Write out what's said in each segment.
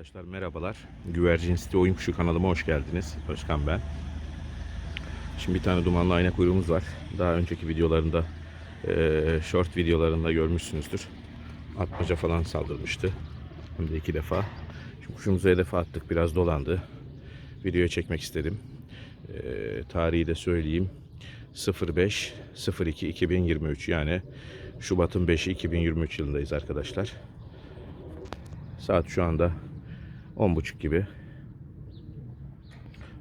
Arkadaşlar merhabalar. Güvercin City Oyun Kuşu kanalıma hoş geldiniz. Özkan ben. Şimdi bir tane dumanlı ayna kuyruğumuz var. Daha önceki videolarında, eee, short videolarında görmüşsünüzdür. Atmaca falan saldırmıştı. Hem de iki defa. Şimdi kuşumuzu hedefe attık. Biraz dolandı. Videoya çekmek istedim. Eee, tarihi de söyleyeyim. 05 02 2023 yani Şubat'ın 5'i 2023 yılındayız arkadaşlar. Saat şu anda 10.30 gibi.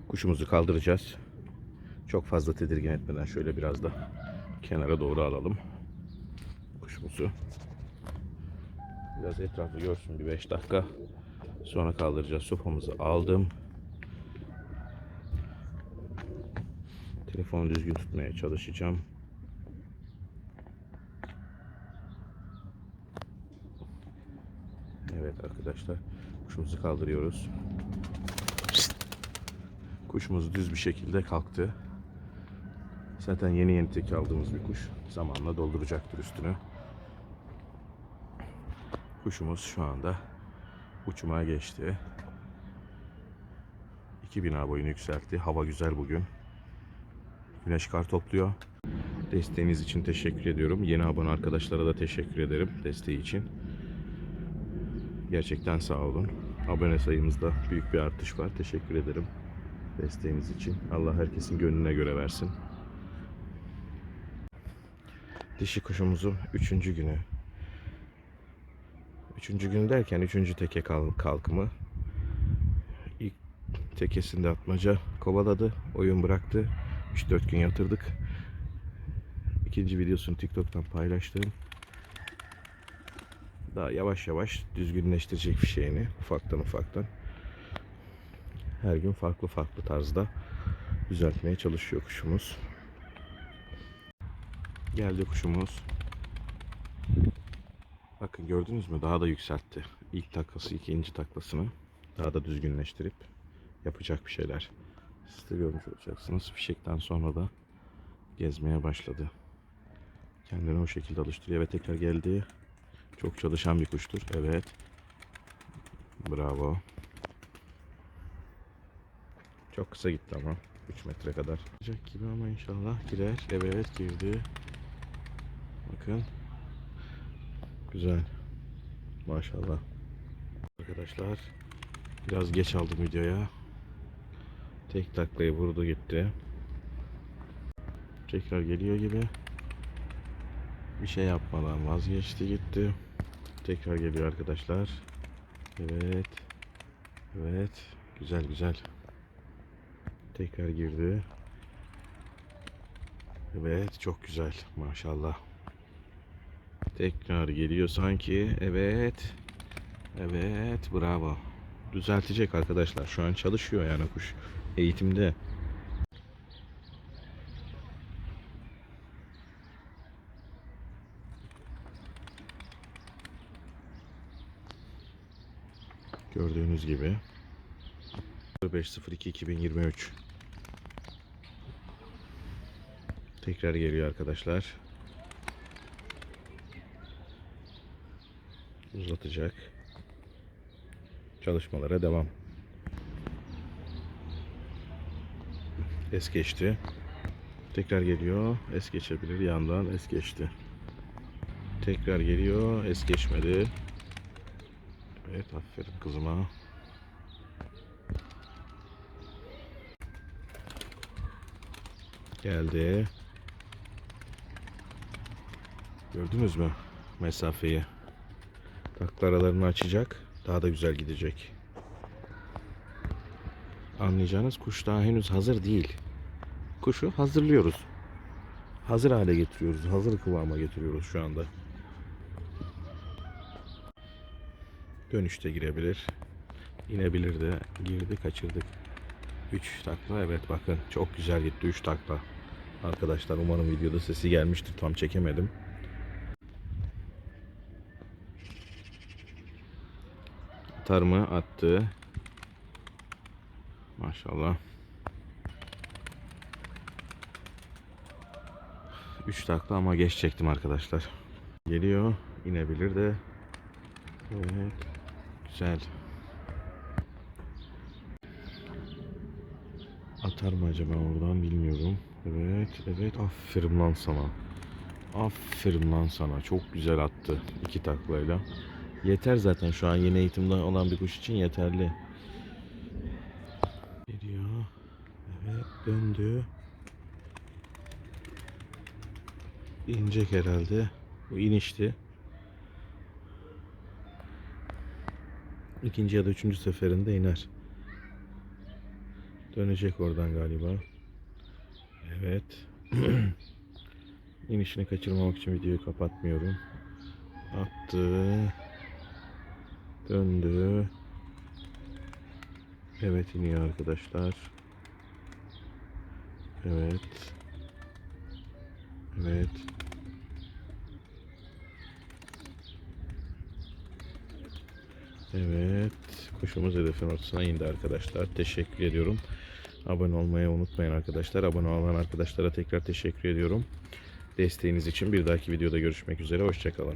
Kuşumuzu kaldıracağız. Çok fazla tedirgin etmeden şöyle biraz da kenara doğru alalım. Kuşumuzu. Biraz etrafı görsün bir 5 dakika. Sonra kaldıracağız. Sopamızı aldım. Telefonu düzgün tutmaya çalışacağım. Evet arkadaşlar kuşumuzu kaldırıyoruz. Kuşumuz düz bir şekilde kalktı. Zaten yeni yeni tek aldığımız bir kuş. Zamanla dolduracaktır üstünü. Kuşumuz şu anda uçmaya geçti. İki bina boyunu yükseltti. Hava güzel bugün. Güneş kar topluyor. Desteğiniz için teşekkür ediyorum. Yeni abone arkadaşlara da teşekkür ederim desteği için. Gerçekten sağ olun. Abone sayımızda büyük bir artış var. Teşekkür ederim desteğiniz için. Allah herkesin gönlüne göre versin. Dişi kuşumuzun üçüncü günü. Üçüncü gün derken üçüncü teke kal- kalkımı. İlk tekesinde atmaca kovaladı. Oyun bıraktı. 3-4 gün yatırdık. İkinci videosunu TikTok'tan paylaştım daha yavaş yavaş düzgünleştirecek fişeğini ufaktan ufaktan her gün farklı farklı tarzda düzeltmeye çalışıyor kuşumuz. Geldi kuşumuz. Bakın gördünüz mü daha da yükseltti. İlk taklası ikinci taklasını daha da düzgünleştirip yapacak bir şeyler. Siz de görmüş olacaksınız. Fişekten sonra da gezmeye başladı. Kendini o şekilde alıştırıyor ve tekrar geldi. Çok çalışan bir kuştur. Evet. Bravo. Çok kısa gitti ama. 3 metre kadar. Gidecek gibi ama inşallah girer. Evet girdi. Bakın. Güzel. Maşallah. Arkadaşlar biraz geç aldım videoya. Tek taklayı vurdu gitti. Tekrar geliyor gibi. Bir şey yapmadan vazgeçti gitti. Tekrar geliyor arkadaşlar. Evet. Evet. Güzel güzel. Tekrar girdi. Evet çok güzel maşallah. Tekrar geliyor sanki. Evet. Evet bravo. Düzeltecek arkadaşlar. Şu an çalışıyor yani kuş. Eğitimde. Gördüğünüz gibi 05.02.2023 Tekrar geliyor arkadaşlar. Uzatacak. Çalışmalara devam. Es geçti. Tekrar geliyor. Es geçebilir. Yandan es geçti. Tekrar geliyor. Es geçmedi. Evet aferin kızıma. Geldi. Gördünüz mü mesafeyi? Takla açacak. Daha da güzel gidecek. Anlayacağınız kuş daha henüz hazır değil. Kuşu hazırlıyoruz. Hazır hale getiriyoruz. Hazır kıvama getiriyoruz şu anda. Dönüşte girebilir. İnebilir de. Girdi kaçırdık. 3 takla evet bakın çok güzel gitti 3 takla. Arkadaşlar umarım videoda sesi gelmiştir. Tam çekemedim. Atar mı? Attı. Maşallah. 3 takla ama geç çektim arkadaşlar. Geliyor. inebilir de. Evet. Güzel. Atar mı acaba oradan bilmiyorum. Evet, evet. Aferin lan sana. Aferin lan sana. Çok güzel attı. iki taklayla. Yeter zaten şu an yeni eğitimde olan bir kuş için yeterli. Geliyor. Evet döndü. İnecek herhalde. Bu inişti. İkinci ya da üçüncü seferinde iner. Dönecek oradan galiba. Evet. İnişini kaçırmamak için videoyu kapatmıyorum. Attı. Döndü. Evet iniyor arkadaşlar. Evet. Evet. Evet. Kuşumuz hedefin ortasına indi arkadaşlar. Teşekkür ediyorum. Abone olmayı unutmayın arkadaşlar. Abone olan arkadaşlara tekrar teşekkür ediyorum. Desteğiniz için bir dahaki videoda görüşmek üzere. Hoşçakalın.